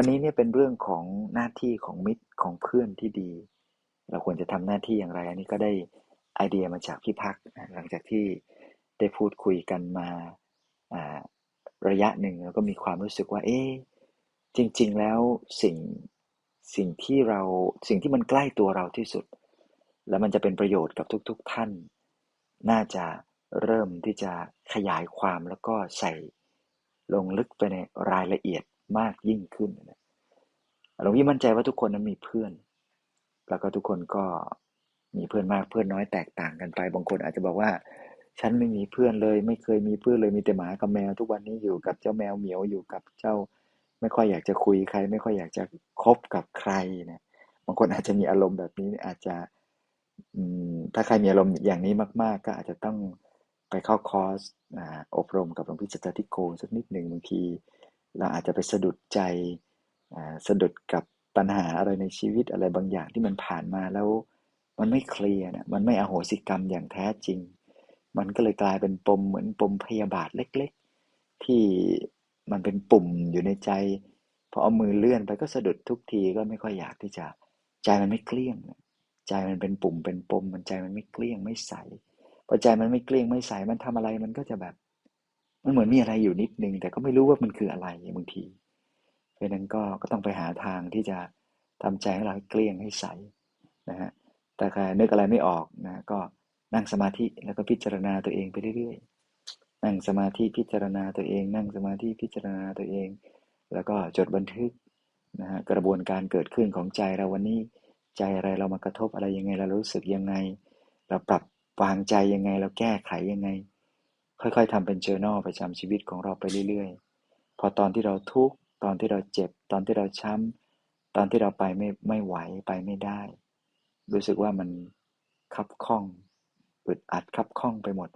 วันนี้เนี่ยเป็นเรื่องของหน้าที่ของมิตรของเพื่อนที่ดี เราควรจะทำหน้าที่อย่างไร อันนี้ก็ได้ไอเดียมาจากพี่พักหลังจากที่ได้พูดคุยกันมาระยะหนึ่งแล้วก็มีความรู้สึกว่า เอ๊จริง ๆ แล้วสิ่งสิ่งที่เราสิ่งที่มันใกล้ตัวเราที่สุด แล้วมันจะเป็นประโยชน์กับทุกๆท่าน น่าจะเริ่มที่จะขยายความแล้วก็ใส่ลงลึกไปในรายละเอียด มากยิ่งขึ้นหลวงพี่มั่นใจว่าทุกคนนั้นมีเพื่อน แล้วก็ทุกคนก็มีเพื่อนมากเพื่อนน้อยแตกต่างกันไป บางคนอาจจะบอกว่า ฉันไม่มีเพื่อนเลย ไม่เคยมีเพื่อนเลยมีแต่หมากับแมว ทุกวันนี้อยู่กับเจ้าแมวเหมียวอยู่กับเจ้า ไม่ค่อยอยากจะคุยใคร ไม่ค่อยอยากจะคบกับใครนี่ยบางคนอาจจะมีอารมณ์แบบนี้อาจจะถ้าใครมีอารมณ์อย่างนี้มาก ๆ ก็อาจจะต้องไปเข้าคอร์สอบรมกับหลวงพี่จัตติโกสักนิดหนึ่งบางที เราอาจจะไปสะดุดใจสะดุดกับปัญหาอะไรในชีวิตอะไรบางอย่างที่มันผ่านมาแล้ว มันไม่เคลียร์นะมันไม่อโหสิกรรมอย่างแท้จริง มันก็เลยกลายเป็นปมเหมือนปมพยาบาทเล็ก ๆ ที่มันเป็นปุ่มอยู่ในใจพอเอามือเลื่อนไปก็สะดุดทุกทีก็ไม่ค่อยอยากที่จะใจมันไม่เกลี้ยงใจมันเป็นปุ่มเป็นปมมันใจมันไม่เกลี้ยงไม่ใสพอใจมันไม่เกลี้ยงไม่ใสมันทำอะไรมันก็จะแบบ มันเหมือนมีอะไรอยู่นิดนึง แต่ก็ไม่รู้ว่ามันคืออะไรบางที เพราะนั้นก็ก็ต้องไปหาทางที่จะทำใจให้เราเกลี้ยงให้ใสนะฮะแต่ใครนึกอะไรไม่ออกนะก็นั่งสมาธิแล้วก็พิจารณาตัวเองไปเรื่อยๆ นั่งสมาธิพิจารณาตัวเอง นั่งสมาธิพิจารณาตัวเอง แล้วก็จดบันทึกนะฮะกระบวนการเกิดขึ้นของใจเราวันนี้ใจอะไรเรามากระทบอะไรยังไงเรารู้สึกยังไง เราปรับวางใจยังไงเราแก้ไขยังไง ค่อยๆทำเป็น journal ประจำชีวิตของเราไปเรื่อยๆ พอตอนที่เราทุกข์ตอนที่เราเจ็บ ตอนที่เราช้ำตอนที่เราไปไม่ไม่ไหวไปไม่ได้ รู้สึกว่ามันคับข้องอึดอัดคับข้องไปหมด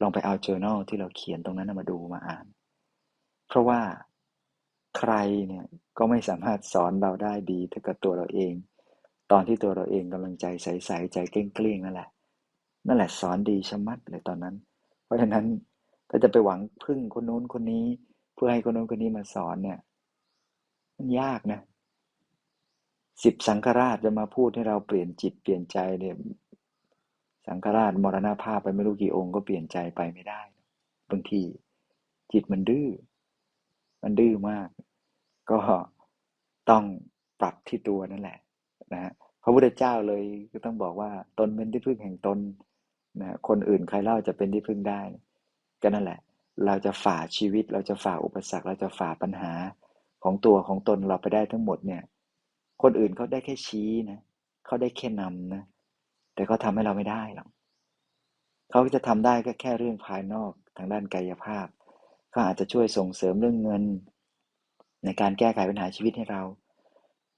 ลองไปเอา journal ที่เราเขียนตรงนั้นมาดูมาอ่าน เพราะว่าใครเนี่ยก็ไม่สามารถสอนเราได้ดีเท่ากับตัวเราเอง ตอนที่ตัวเราเองกำลังใจใสๆใจเกลี้ยงๆนั่นแหละ นั่นแหละสอนดีชะมัดเลยตอนนั้น เพราะฉะนั้นถ้าจะไปหวังพึ่งคนนู้นคนนี้ เพื่อให้คนนู้นคนนี้มาสอนเนี่ย มันยากนะสิบสังฆราชจะมาพูดให้เราเปลี่ยนจิตเปลี่ยนใจเนี่ยสังฆราชมรณาภาพไปไม่รู้กี่องค์ก็เปลี่ยนใจไปไม่ได้ บางทีจิตมันดื้อ มันดื้อมาก ก็ต้องปรับที่ตัวนั่นแหละนะฮะพระพุทธเจ้าเลยก็ต้องบอกว่าตนเป็นที่พึ่งแห่งตน นะคนอื่นใครเล่าจะเป็นที่พึ่งได้ ก็นั่นแหละ เราจะฝ่าชีวิต เราจะฝ่าอุปสรรค เราจะฝ่าปัญหาของตัวของตนเราไปได้ทั้งหมดเนี่ย คนอื่นเขาได้แค่ชี้นะเขาได้แค่นำนะ แต่เขาทาให้เราไม่ได้หรอกเขาจะทำได้ก็แค่เรื่องภายนอกทางด้านกายภาพเขาอาจจะช่วยส่งเสริมเรื่องเงิน ในการแก้ไขปัญหาชีวิตให้เรา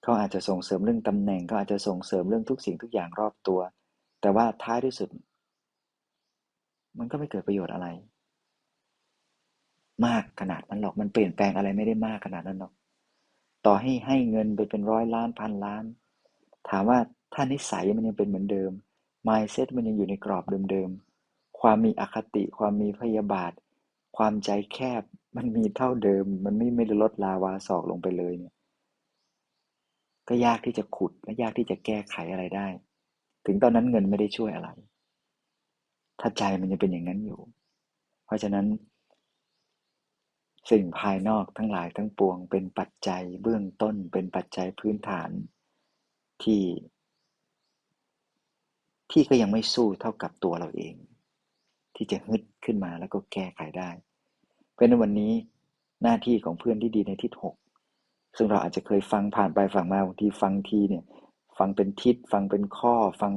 เขาอาจจะส่งเสริมเรื่องตำแหน่งเขาอาจจะส่งเสริมเรื่องทุกสิ่งทุกอย่างรอบตัว แต่ว่าท้ายที่สุด มันก็ไม่เกิดประโยชน์อะไร มากขนาดนั้นหรอก มันเปลี่ยนแปลงอะไรไม่ได้มากขนาดนั้นหรอก ต่อให้ให้เงินไปเป็นร้อยล้านพันล้าน ถามว่าถ้านิสัยมันยังเป็นเหมือนเดิม mindset มันยังอยู่ในกรอบเดิมๆ ความมีอคติ ความมีพยาบาท ความใจแคบ มันมีเท่าเดิม มันไม่ไม่ได้ลดลาวาศอกลงไปเลยเนี่ย ก็ยากที่จะขุดและยากที่จะแก้ไขอะไรได้ ถึงตอนนั้นเงินไม่ได้ช่วยอะไร ถ้าใจมันยังเป็นอย่างนั้นอยู่ เพราะฉะนั้น สิ่งภายนอกทั้งหลายทั้งปวง เป็นปัจจัยเบื้องต้นเป็นปัจจัยพื้นฐานที่ ที่ก็ยังไม่สู้เท่ากับตัวเราเอง ที่จะฮึดขึ้นมาแล้วก็แก้ไขได้ เพราะในวันนี้หน้าที่ของเพื่อนที่ดีในทิศหกซึ่งเราอาจจะเคยฟังผ่านไปฟังมาบางทีฟังทีเนี่ย ฟังเป็นทิศฟังเป็นข้อฟัง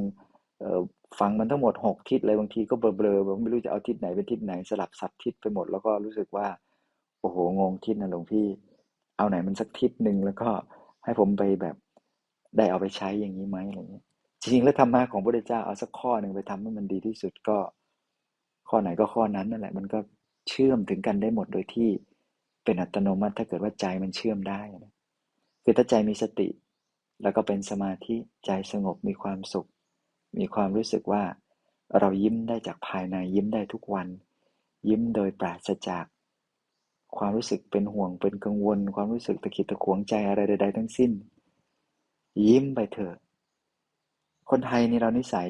ฟังมันทั้งหมดหกทิศเลยบางทีก็เบลอๆไม่รู้จะเอาทิศไหนเป็นทิศไหนสลับสับทิศไปหมดแล้วก็รู้สึกว่า โอ้โหงงทิศนะหลวงพี่ เอาไหนมันสักทิศหนึ่งแล้วก็ให้ผมไปแบบได้เอาไปใช้อย่างนี้ไหมอะไรเงี้ยจริงๆแล้วธรรมะของพระเจ้าเอาสักข้อหนึ่งไปทำให้มันดีที่สุดก็ ข้อไหนก็ข้อนั้นนั่นแหละ มันก็เชื่อมถึงกันได้หมดโดยที่เป็นอัตโนมัติถ้าเกิดว่าใจมันเชื่อมได้นะคือถ้าใจมีสติ แล้วก็เป็นสมาธิใจสงบมีความสุข มีความรู้สึกว่าเรายิ้มได้จากภายในยิ้มได้ทุกวัน ยิ้มโดยปราศจาก ความรู้สึกเป็นห่วงเป็นกังวล ความรู้สึกตะขิดตะขวงใจอะไรใด ๆ ทั้งสิ้น ยิ้มไปเถอะ คนไทยในเรานิสัย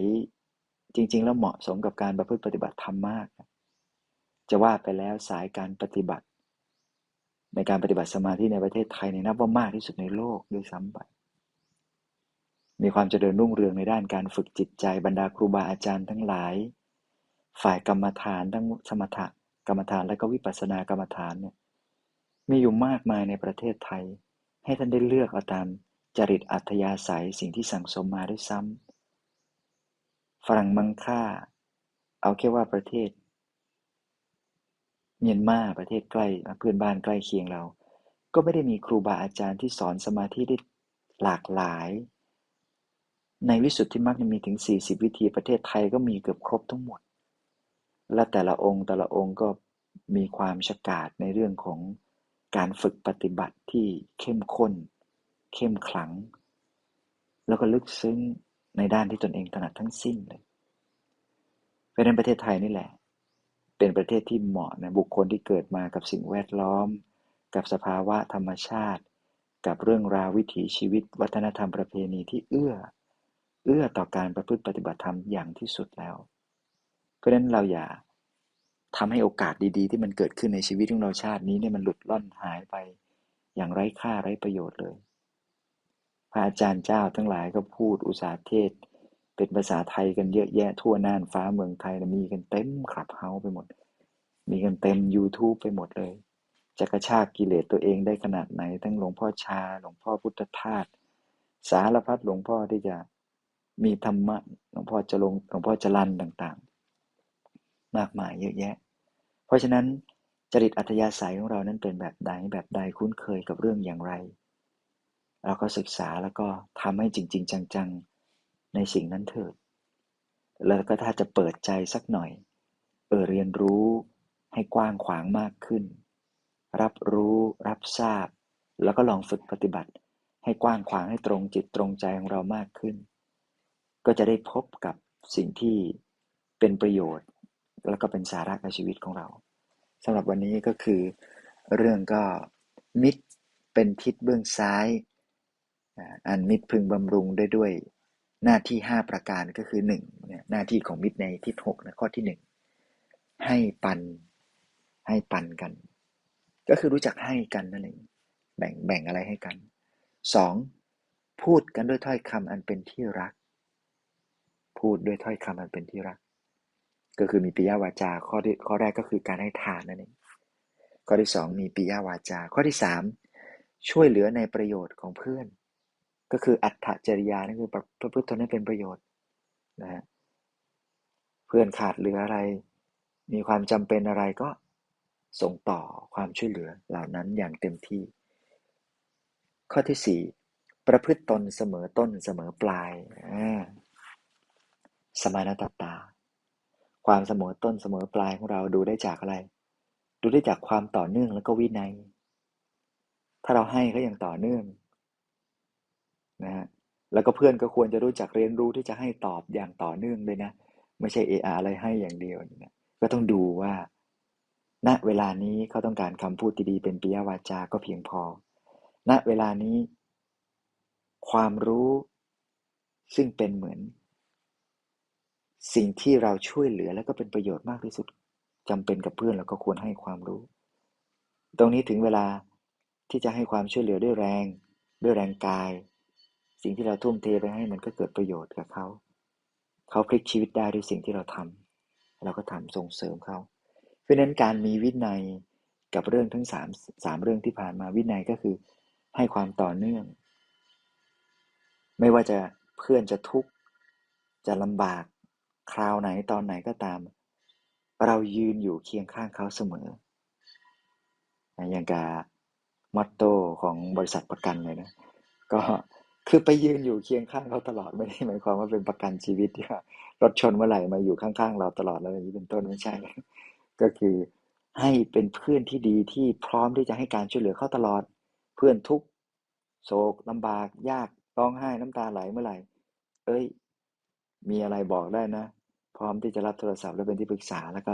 จริง ๆ แล้วเหมาะสมกับการประพฤติปฏิบัติธรรมมาก จะว่าไปแล้วสายการปฏิบัติ ในการปฏิบัติสมาธิในประเทศไทยในนับว่ามากที่สุดในโลกด้วยซ้ำไป มีความเจริญรุ่งเรืองในด้านการฝึกจิตใจบรรดาครูบาอาจารย์ทั้งหลาย ฝ่ายกรรมฐานทั้งสมถะกรรมฐานและก็วิปัสสนากรรมฐานเนี่ยมีอยู่มากมายในประเทศไทย ให้ท่านได้เลือกเอาตามจริตอัธยาศัยสิ่งที่สั่งสมมาด้วยซ้ำฝรั่งมังค่า เอาแค่ว่าประเทศ เมียนมาประเทศใกล้เพื่อนบ้านใกล้เคียงเรา ก็ไม่ได้มีครูบาอาจารย์ที่สอนสมาธิได้หลากหลาย ในวิสุทธิมรรคมีถึง 40 วิธีประเทศไทยก็มีเกือบครบทั้งหมด และแต่ละองค์แต่ละองค์ก็มีความฉกาจในเรื่องของการฝึกปฏิบัติที่เข้มข้น เข้มขลัง แล้วก็ลึกซึ้งในด้านที่ตนเองถนัดทั้งสิ้นเลยเพราะนั้นประเทศไทยนี่แหละ เป็นประเทศที่เหมาะนะบุคคลที่เกิดมากับสิ่งแวดล้อม กับสภาวะธรรมชาติ กับเรื่องราววิถีชีวิต วัฒนธรรมประเพณีที่เอื้อ เอื้อต่อการประพฤติปฏิบัติธรรมอย่างที่สุดแล้ว เพราะฉะนั้นเราอย่าทำให้โอกาสดีๆ ที่มันเกิดขึ้นในชีวิตของเราชาตินี้เนี่ยมันหลุดล่อนหายไป อย่างไร้ค่าไร้ประโยชน์เลย พระอาจารย์เจ้าทั้งหลายก็พูดอุตสาเทศ เป็นภาษาไทยกันเยอะแยะทั่วน่านฟ้าเมืองไทยมีกันเต็มคลับเฮาไปหมด มีกันเต็ม YouTube ไปหมดเลยจะกระชากกิเลสตัวเองได้ขนาดไหน ทั้งหลวงพ่อชา หลวงพ่อพุทธทาสสารพัดหลวงพ่อที่จะ มีธรรมะหลวงพ่อจะลงหลวงพ่อจรันต่างๆ มากมายเยอะแยะ เพราะฉะนั้นจริตอัธยาศัยของเรานั้นเป็นแบบใดแบบใดคุ้นเคยกับเรื่องอย่างไร เราก็ศึกษาแล้วก็ทำให้จริง ๆ จังๆในสิ่งนั้นเถิด แล้วก็ถ้าจะเปิดใจสักหน่อยเออเรียนรู้ให้กว้างขวางมากขึ้น รับรู้รับทราบ แล้วก็ลองฝึกปฏิบัติ ให้กว้างขวางให้ตรงจิตตรงใจของเรามากขึ้น ก็จะได้พบกับสิ่งที่เป็นประโยชน์ แล้วก็เป็นสาระในชีวิตของเราสำหรับวันนี้ก็คือเรื่องก็มิตรเป็นทิศเบื้องซ้าย อันมิตรพึงบำรุงได้ด้วยหน้าที่ 5 ประการก็คือ1เนี่ยหน้าที่ของมิตรในทิศ6นะข้อที่ 1 ให้ปันให้ปันกัน ก็คือรู้จักให้กันนั่นเองแบ่งแบ่งอะไรให้กัน 2. พูดกันด้วยถ้อยคำอันเป็นที่รัก พูดด้วยถ้อยคำอันเป็นที่รัก ก็คือมีปิยวาจา ข้อที่ข้อแรกก็คือการให้ทานนั่นเองข้อที่สองมีปิยวาจา ข้อที่สามช่วยเหลือในประโยชน์ของเพื่อน ก็คืออัตถจริยานั่นคือประพฤติตนให้เป็นประโยชน์นะฮะเพื่อนขาดเหลืออะไร มีความจำเป็นอะไรก็ส่งต่อความช่วยเหลือเหล่านั้นอย่างเต็มที่ ข้อที่สี่ประพฤติตนเสมอต้นเสมอปลายอ่า สมานตตา ความเสมอต้นเสมอปลายของเราดูได้จากอะไร ดูได้จากความต่อเนื่องแล้วก็วินัย ถ้าเราให้เขาอย่างต่อเนื่องนะฮะแล้วก็เพื่อนก็ควรจะรู้จักเรียนรู้ที่จะให้ตอบอย่างต่อเนื่องเลยนะ ไม่ใช่เออาอะไรให้อย่างเดียวนะก็ต้องดูว่า ณเวลานี้เขาต้องการคำพูดดีๆเป็นปิยวาจาก็เพียงพอ ณเวลานี้ ความรู้ซึ่งเป็นเหมือน สิ่งที่เราช่วยเหลือแล้วก็เป็นประโยชน์มากที่สุดจำเป็นกับเพื่อนเราก็ควรให้ความรู้ ตรงนี้ถึงเวลาที่จะให้ความช่วยเหลือด้วยแรง ด้วยแรงกาย สิ่งที่เราทุ่มเทไปให้มันก็เกิดประโยชน์กับเขาเขาพลิกชีวิตได้ด้วยสิ่งที่เราทำเราก็ทำส่งเสริมเขาเพราะนั้นการมีวินัยกับเรื่องทั้งสามสามเรื่องที่ผ่านมาวินัยก็คือให้ความต่อเนื่อง ไม่ว่าจะเพื่อนจะทุกข์จะลำบาก คราวไหนตอนไหนก็ตาม เรายืนอยู่เคียงข้างเขาเสมอ อย่างกับมอตโต้ของบริษัทประกันเลยนะ ก็คือไปยืนอยู่เคียงข้างเขาตลอดไม่ได้หมายความว่าเป็นประกันชีวิตที่ว่ารถชนเมื่อไหร่มาอยู่ข้างๆเราตลอดเลยนี้เป็นต้นไม่ใช่ ก็คือให้เป็นเพื่อนที่ดีที่พร้อมที่จะให้การช่วยเหลือเขาตลอด เพื่อนทุกโศกลำบากยากร้องไห้น้ำตาไหลเมื่อไหร่ เอ้ย มีอะไรบอกได้นะ พร้อมที่จะรับโทรศัพท์และเป็นที่ปรึกษาแล้วก็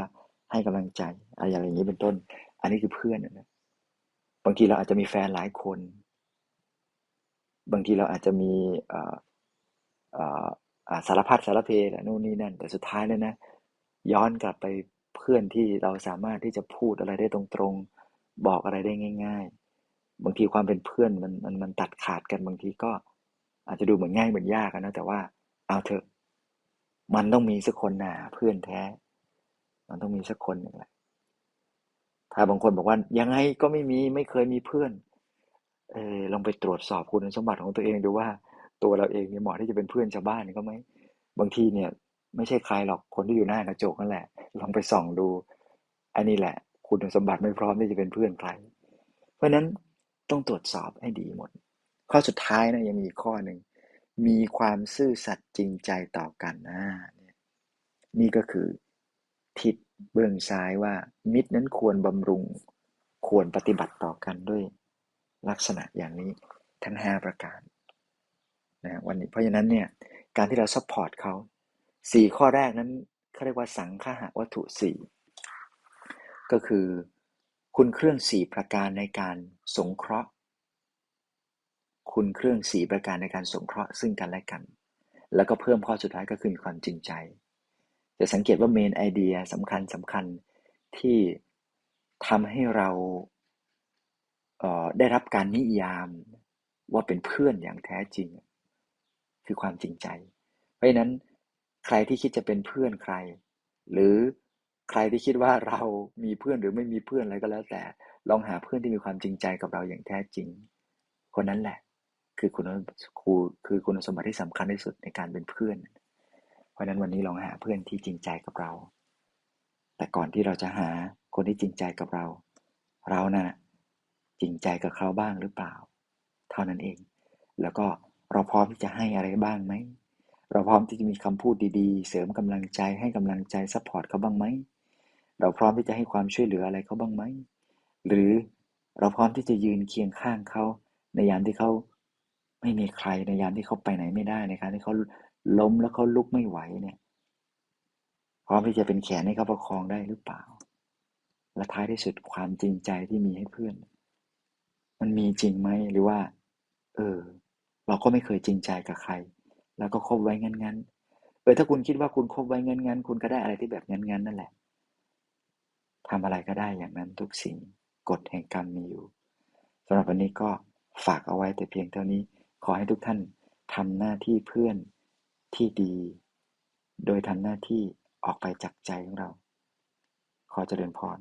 ให้กำลังใจอะไรอย่างนี้เป็นต้น อันนี้คือเพื่อนนะบางทีเราอาจจะมีแฟนหลายคน บางทีเราอาจจะมีสารพัดสารเพนู่นนี่นั่น แต่สุดท้ายเลยนะ ย้อนกลับไปเพื่อนที่เราสามารถที่จะพูดอะไรได้ตรงๆ บอกอะไรได้ง่าย ๆ บางทีความเป็นเพื่อนมันมันมันตัดขาดกันบางทีก็อาจจะดูเหมือนง่ายเหมือนยากนะแต่ว่าเอาเถอะ มันต้องมีสักคนนะเพื่อนแท้ มันต้องมีสักคนหนึ่งแหละถ้าบางคนบอกว่ายังไงก็ไม่มีไม่เคยมีเพื่อน เออลองไปตรวจสอบคุณสมบัติของตัวเองดูว่า ตัวเราเองเนี่ยเหมาะที่จะเป็นเพื่อนชาวบ้านก็ไหมบางทีเนี่ย ไม่ใช่ใครหรอกคนที่อยู่หน้ากระจกนั่นแหละ ลองไปส่องดูอันนี้แหละ คุณสมบัติไม่พร้อมที่จะเป็นเพื่อนใคร เพราะนั้นต้องตรวจสอบให้ดีหมด ข้อสุดท้ายนะยังมีข้อหนึ่ง มีความซื่อสัตย์จริงใจต่อกันนะนี่ก็คือทิศเบื้องซ้ายว่า มิตรนั้นควรบำรุง ควรปฏิบัติต่อกันด้วย ลักษณะอย่างนี้ทั้ง 5 ประการนะวันนี้เพราะฉะนั้นเนี่ยการที่เราซัพพอร์ตเขาสี่ข้อแรกนั้นเขาเรียกว่าสังฆะวัตถุสี่ก็คือ คุณเครื่องสี่ประการในการสงเคราะห์ คุณเครื่องสีประการในการสงเคราะห์ซึ่งกันและกัน แล้วก็เพิ่มข้อสุดท้ายก็คือมีความจริงใจ จะสังเกตว่าเมนไอเดียสำคัญสำคัญที่ทำให้เราเได้รับการนิยามว่าเป็นเพื่อนอย่างแท้จริง คือความจริงใจ เพราะฉะนั้นใครที่คิดจะเป็นเพื่อนใคร หรือใครที่คิดว่าเรามีเพื่อนหรือไม่มีเพื่อนอะไรก็แล้วแต่ ลองหาเพื่อนที่มีความจริงใจกับเราอย่างแท้จริง คนนั้นแหละ คือคุณครูคือคุณสมบัติที่สำคัญที่สุดในการเป็นเพื่อน เพราะนั้นวันนี้ลองหาเพื่อนที่จริงใจกับเรา แต่ก่อนที่เราจะหาคนที่จริงใจกับเรา เรานะ่ะจริงใจกับเขาบ้างหรือเปล่า เท่านั้นเอง แล้วก็เราพร้อมที่จะให้อะไรบ้างไหมเราพร้อมที่จะมีคำพูดดีๆ เสริมกำลังใจให้กำลังใจซัพพอร์ตเขาบ้างไหมเราพร้อมที่จะให้ความช่วยเหลืออะไรเขาบ้างไหมหรือเราพร้อมที่จะยืนเคียงข้างเขาในยามที่เขา ไม่มีใครในยามที่เขาไปไหนไม่ได้ในการที่เขาล้มแล้วเขาลุกไม่ไหวเนี่ยพร้อมที่จะเป็นแขนให้เขาประคองได้หรือเปล่า และท้ายที่สุดความจริงใจที่มีให้เพื่อน มันมีจริงไหมหรือว่า เออ เราก็ไม่เคยจริงใจกับใคร แล้วก็คบไว้งั้นๆเออถ้าคุณคิดว่าคุณคบไว้งั้นๆคุณก็ได้อะไรที่แบบงั้นๆนั่นแหละทำอะไรก็ได้อย่างนั้นทุกสิ่งกฎแห่งกรรมมีอยู่สำหรับวันนี้ก็ฝากเอาไว้แต่เพียงเท่านี้ ขอให้ทุกท่านทำหน้าที่เพื่อนที่ดี โดยทำหน้าที่ออกไปจากใจของเรา ขอเจริญพร